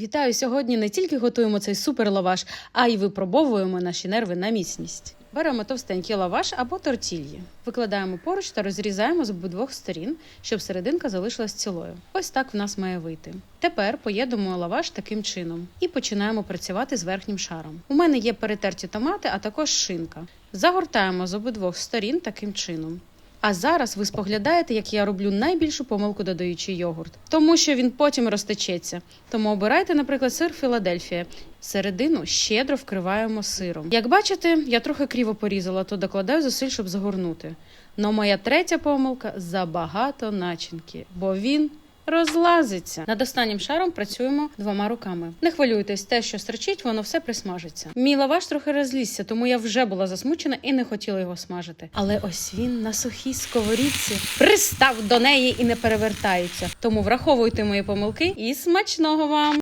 Вітаю! Сьогодні не тільки готуємо цей супер лаваш, а й випробовуємо наші нерви на міцність. Беремо товстенький лаваш або тортільї. Викладаємо поруч та розрізаємо з обидвох сторін, щоб серединка залишилась цілою. Ось так в нас має вийти. Тепер поєднуємо лаваш таким чином і починаємо працювати з верхнім шаром. У мене є перетерті томати, а також шинка. Загортаємо з обидвох сторін таким чином. А зараз ви споглядаєте, як я роблю найбільшу помилку, додаючи йогурт, тому що він потім розтечеться. Тому обирайте, наприклад, сир Філадельфія. Середину щедро вкриваємо сиром. Як бачите, я трохи кріво порізала, то докладаю зусиль, щоб загорнути. Но моя третя помилка забагато начинки, бо він розлазиться. Над останнім шаром працюємо двома руками. Не хвилюйтесь, те, що строчить, воно все присмажиться. Мій лаваш трохи розлізся, тому я вже була засмучена і не хотіла його смажити. Але ось він на сухій сковорідці пристав до неї і не перевертається. Тому враховуйте мої помилки і смачного вам!